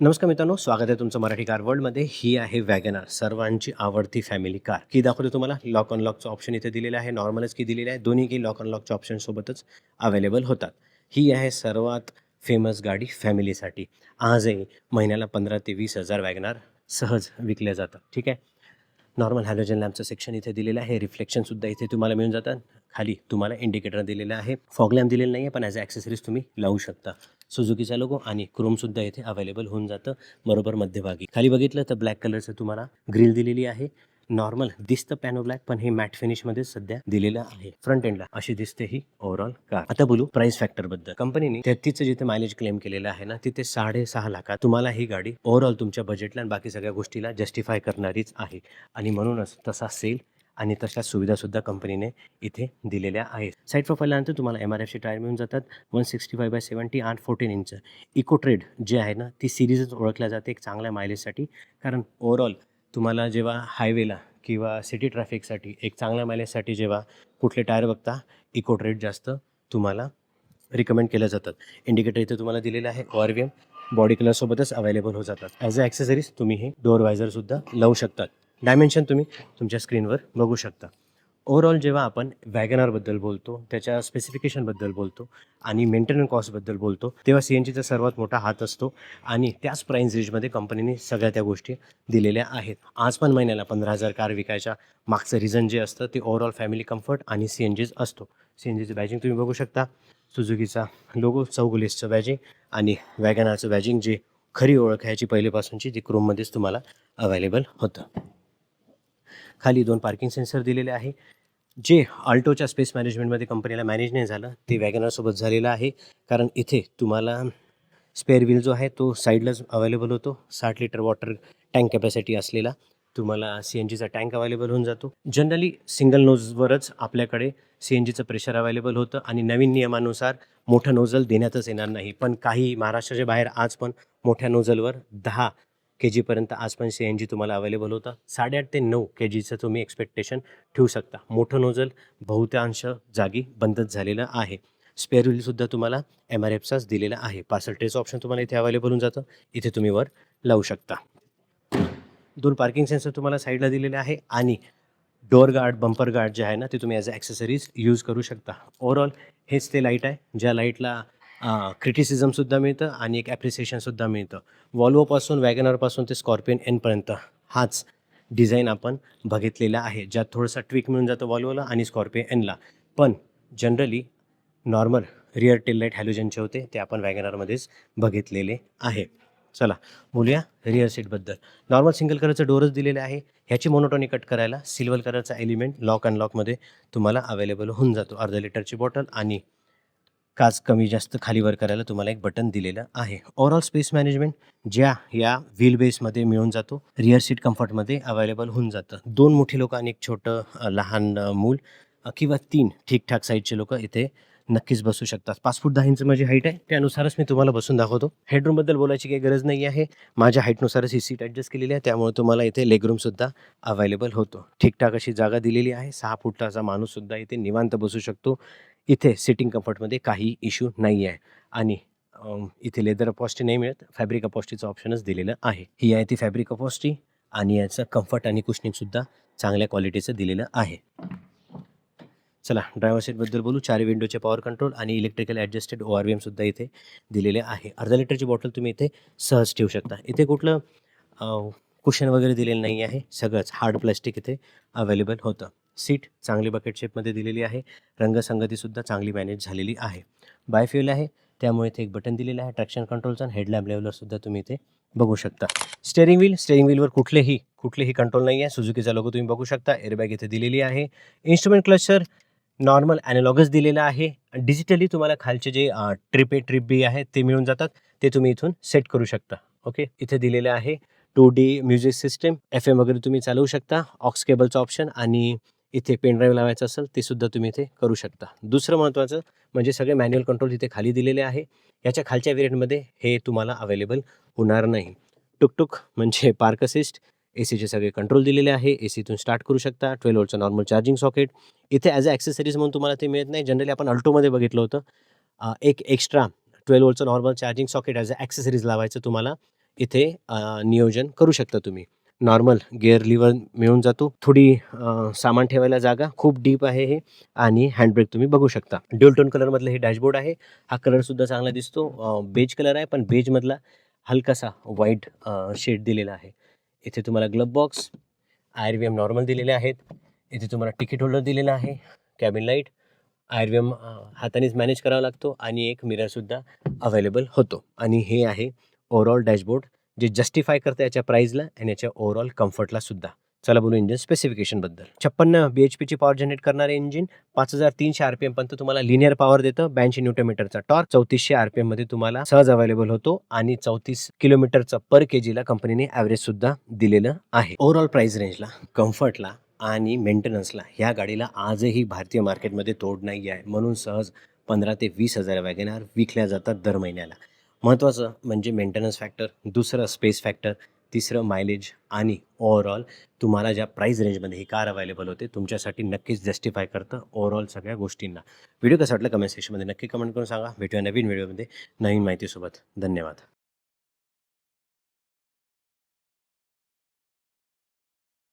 नमस्कार मित्रांनो स्वागत आहे तुमचं मराठी कार वर्ल्डमध्ये. ही आहे वॅगनार सर्वांची आवडती फॅमिली कार की दाखवतो तुम्हाला लॉक अन लॉकचं ऑप्शन इथे दिलेलं आहे नॉर्मलच की दिलेलं आहे. दोन्ही की लॉक अन लॉकच्या ऑप्शनसोबतच अवेलेबल होतात. ही आहे सर्वात फेमस गाडी फॅमिलीसाठी आजही महिन्याला पंधरा ते वीस हजार वॅगनार सहज विकल्या जातात. ठीक आहे? नॉर्मल हॅलोजन लॅम्पचं सेक्शन इथे दिलेलं आहे. रिफ्लेक्शनसुद्धा इथे तुम्हाला मिळून जातात. खाली तुम्हाला इंडिकेटर दिलेलं आहे. फॉग लॅम्प दिलेलं नाही आहे पण ॲज अ ॲक्सेसरीज तुम्ही लावू शकता. सुझुकीचा लोगो आणि क्रोमसुद्धा इथे अवेलेबल होऊन जातं. बरोबर मध्यभागी. खाली बघितलं तर ब्लॅक कलरचं तुम्हाला ग्रिल दिलेली आहे. नॉर्मल दिसतं पॅनो ब्लॅक पण हे मॅट फिनिशमध्ये सध्या दिलेलं आहे. फ्रंट एंडला अशी दिसते ही ओव्हरऑल कार आता बोलू प्राइस फॅक्टरबद्दल. कंपनीने तेहतीचं जिथे मायलेज क्लेम केलेलं आहे ना तिथे साडेसहा लाखात तुम्हाला ही गाडी ओव्हरऑल तुमच्या बजेटला आणि बाकी सगळ्या गोष्टीला जस्टिफाय करणारीच आहे. आणि म्हणूनच तसा सेल आणि तशा सुविधासुद्धा कंपनीने इथे दिलेल्या आहेत. साईड प्रोफाईलनंतर तुम्हाला एम आर एफचे टायर मिळून जातात. One sixty five by seventy आठ फोर्टीन इंच इको ट्रेड जे आहे ना ती सिरीजच ओळखल्या जाते एक चांगल्या मायलेजसाठी कारण ओव्हरऑल तुम्हाला जेव्हा हायवेला किंवा सिटी ट्रॅफिकसाठी एक चांगल्या मायलेजसाठी जेव्हा कुठले टायर बघता इको ट्रेड जास्त तुम्हाला रिकमेंड केल्या जातात. इंडिकेटर इथे तुम्हाला दिलेलं आहे O R V M body कलरसोबतच available हो जातात. ॲज अ ॲक्सेसरीज तुम्ही हे डोअर वायझरसुद्धा लावू शकतात. डायमेन्शन तुम्ही तुमच्या स्क्रीनवर बघू शकता. ओव्हरऑल जेव्हा आपण वॅगनारबद्दल बोलतो त्याच्या स्पेसिफिकेशनबद्दल बोलतो आणि मेंटेनन्स कॉस्टबद्दल बोलतो तेव्हा सी एन जीचा सर्वात मोठा हात असतो आणि त्याच प्राईस रेंजमध्ये कंपनीने सगळ्या त्या गोष्टी दिलेल्या आहेत. आज पण महिन्याला पंधरा हजार कार विकायच्या मागचं रिझन जे असतं ते ओव्हरऑल फॅमिली कम्फर्ट आणि सी एन जीच असतो. सी एन जीचं बॅजिंग तुम्ही बघू शकता. सुझुकीचा लोगो चौगुलीसचं बॅजिंग आणि वॅगनारचं बॅजिंग जे खरी ओळख आहे याची पहिलेपासूनची ती क्रोममध्येच तुम्हाला अवेलेबल होतं. खाली दोन पार्किंग सेन्सर दिलेले आहे. जे आल्टोच्या स्पेस मॅनेजमेंटमध्ये कंपनीला मॅनेज नाही झालं ते वॅगनरसोबत झालेलं आहे. कारण इथे तुम्हाला स्पेअर व्हील जो आहे तो साईडलाच अवेलेबल होतो. साठ लिटर वॉटर टँक कॅपॅसिटी असलेला. तुम्हाला सी एन जीचा टँक अवेलेबल होऊन जातो. जनरली सिंगल नोजवरच आपल्याकडे सी एन जीचं प्रेशर अवेलेबल होतं आणि नवीन नियमानुसार मोठं नोझल देण्यातच येणार नाही. पण काही महाराष्ट्राच्या बाहेर आज पण मोठ्या नोझलवर दहा के जीपर्यंत आज पण सी एन जी तुम्हाला अवेलेबल होतं. साडेआठ ते नऊ के जीचं तुम्ही एक्सपेक्टेशन ठेवू शकता. मोठं नोझल बहुतांश जागी बंदच झालेलं आहे. स्पेअर व्हीलसुद्धा तुम्हाला एम आर एफचाच दिलेला आहे. पार्सल ऑप्शन तुम्हाला इथे अवेलेबल होऊन जातं. इथे तुम्ही वर लावू शकता. दोन पार्किंग सेन्सर तुम्हाला साईडला दिलेले आहे आणि डोअर गार्ड बंपर गार्ड जे आहे ना ते तुम्ही ॲज अ ॲक्सेसरीज यूज करू शकता. ओवरऑल हेच ते लाइट आहे. ज्या लाईटला क्रिटिसिझमसुद्धा मिळतं आणि एक ॲप्रिसिएशनसुद्धा मिळतं. वॉल्वोपासून वॅगनरपासून ते स्कॉर्पियन एनपर्यंत हाच डिझाईन आपण बघितलेला आहे. ज्यात थोडंसं ट्विक मिळून जातं वॉल्वोला आणि स्कॉर्पियन एनला पण generally normal rear tail light हॅलोजनचे होते ते आपण वॅगनरमध्येच बघितलेले आहे. चला बोलूया रिअर सीटबद्दल नॉर्मल सिंगल कलरचं डोरच दिलेले आहे. ह्याची मोनोटॉनी कट करायला सिल्वर कलरचा एलिमेंट लॉक अनलॉकमध्ये तुम्हाला अवेलेबल होऊन जातो. अर्धा लिटरची बॉटल आणि काच कमी जास्त खालीवर करायला तुम्हाला एक बटन दिलेलं आहे. ओव्हरऑल स्पेस मॅनेजमेंट ज्या या व्हील बेसमध्ये मिळून जातो रिअर सीट कम्फर्टमध्ये अवेलेबल होऊन जातं. दोन मोठी लोक आणि एक छोटं लहान मूल किंवा तीन ठीकठाक साईजचे लोक इथे नक्कीच बसू शकतात. पाच फूट दहा इंच माझी हाईट आहे. त्यानुसारच मी तुम्हाला बसून दाखवतो. हेडरूमबद्दल बोलायची काही गरज नाही आहे. माझ्या हाईटनुसारच ही सीट ॲडजस्ट केलेली आहे. त्यामुळे तुम्हाला इथे लेगरूमसुद्धा अवेलेबल होतो. ठीकठाक अशी जागा दिलेली आहे. सहा फुटाचा माणूससुद्धा इथे निवांत बसू शकतो. इथे सिटिंग कम्फर्टमध्ये काही इश्यू नाही आहे. आणि इथे लेदर अपॉस्टी नाही मिळत. फॅब्रिक अपॉस्टीचं ऑप्शनच दिलेलं आहे. ही आहे ती फॅब्रिक अपॉस्टी आणि याचं कम्फर्ट आणि कुशनिंगसुद्धा चांगल्या क्वालिटीचं दिलेलं आहे. चला ड्रायव्हर सीटबद्दल बोलू. चार विंडोचे पॉवर कंट्रोल आणि electrical adjusted O R V एमसुद्धा इथे दिलेले आहे. अर्धा लिटरची बॉटल तुम्ही इथे सहज ठेवू शकता. इथे कुठलं कुशन वगैरे दिलेलं नाही आहे. सगळंच हार्ड प्लॅस्टिक इथे अवेलेबल होतं. सीट चांगली बकेट शेपमध्ये दिलेली आहे. रंगसंगतीसुद्धा चांगली मॅनेज झालेली आहे. बायफ्युल आहे. त्यामुळे इथे एक बटन दिलेलं आहे. ट्रॅक्शन कंट्रोलचं आणि हेडलॅम्प लेवलरसुद्धा तुम्ही इथे बघू शकता. स्टेअरिंग व्हील स्टेअरिंग व्हीलवर कुठलेही कुठलेही कंट्रोल नाही आहे सुझुकीचा लोगो तुम्ही बघू शकता. एअरबॅग इथे दिलेली आहे. इन्स्ट्रुमेंट क्लचर नॉर्मल ॲनालॉगच दिलेलं आहे. डिजिटली तुम्हाला खालचे जे ट्रिप ए ट्रिप बी आहे ते मिळून जातात. ते तुम्ही इथून सेट करू शकता. ओके इथे दिलेलं आहे two D music system F M वगैरे तुम्ही चालवू शकता. ऑक्स केबलचं ऑप्शन आणि इथे पेनड्राईव्ह लावायचं असेल ते सुद्धा तुम्ही इथे करू शकता. दुसरं महत्त्वाचं म्हणजे सगळे मॅन्युअल कंट्रोल इथे खाली दिलेले आहे. याच्या खालच्या व्हेरियंटमध्ये हे तुम्हाला अवेलेबल होणार नाही. टुकटुक म्हणजे पार्क असिस्ट ए सीचे सगळे कंट्रोल दिलेले आहे. ए सीतून स्टार्ट करू शकता. ट्वेल्व वोल्टचं नॉर्मल चार्जिंग सॉकेट. इथे ॲज अ ॲक्सेसरीज म्हणून तुम्हाला ते मिळत नाही. जनरली आपण अल्टोमध्ये बघितलं होतं. एक extra twelve वोल्टचं normal charging socket as a accessories लावायचं तुम्हाला. इथे नियोजन करू शकता तुम्ही. नॉर्मल गिअर लिव्हर मिळून जातो. थोडी सामान ठेवायला जागा खूप डीप आहे हे आणि हँडब्रेक तुम्ही बघू शकता. ड्युल टोन कलरमधलं हे डॅशबोर्ड आहे. हा कलरसुद्धा चांगला दिसतो. बेज कलर आहे पण बेजमधला हलकासा व्हाईट शेड दिलेला आहे. इथे तुम्हाला glove box I V M normal दिलेले आहेत. इथे तुम्हाला तिकीट होल्डर दिलेला आहे. कॅबिन लाइट आय एम हातानेच मॅनेज करावा लागतो आणि एक मिररसुद्धा अवेलेबल होतो. आणि हे आहे ओवरऑल डॅशबोर्ड जे जस्टिफाय करतं याच्या प्राईजला आणि याच्या ओव्हरऑल कम्फर्टला सुद्धा. चला बोलू इंजिन स्पेसिफिकेशनबद्दल छप्पन्न बी एच पीची पॉवर जनरेट करणारे इंजिन पाच हजार तीनशे आर पी पर्यंत तुम्हाला लिनियर पॉवर देतं ब्याऐंशी न्यूटोमीटरचा टॉर्क चौतीसशे आर पी मध्ये तुम्हाला सहज अवेलेबल होतो आणि चौतीस किलोमीटरचा पर के जीला कंपनीने ॲव्हरेज सुद्धा दिलेलं आहे. ओव्हरऑल प्राइस रेंजला कम्फर्टला आणि मेंटेनन्सला ह्या गाडीला आजही भारतीय मार्केटमध्ये तोड नाही आहे म्हणून सहज पंधरा ते वीस हजार वॅगनार विकल्या जातात दर महिन्याला. महत्त्वाचं म्हणजे मेंटेनन्स फॅक्टर दुसरं स्पेस फॅक्टर तिसरं मायलेज आणि ओव्हरऑल तुम्हाला ज्या प्राईस रेंजमध्ये ही कार अवेलेबल होते तुमच्यासाठी नक्कीच जस्टिफाय करतं ओव्हरऑल सगळ्या गोष्टींना. व्हिडिओ कसा वाटला कमेंट सेक्शनमध्ये नक्की कमेंट करून सांगा. भेटूया नवीन व्हिडिओमध्ये नवीन माहितीसोबत. धन्यवाद.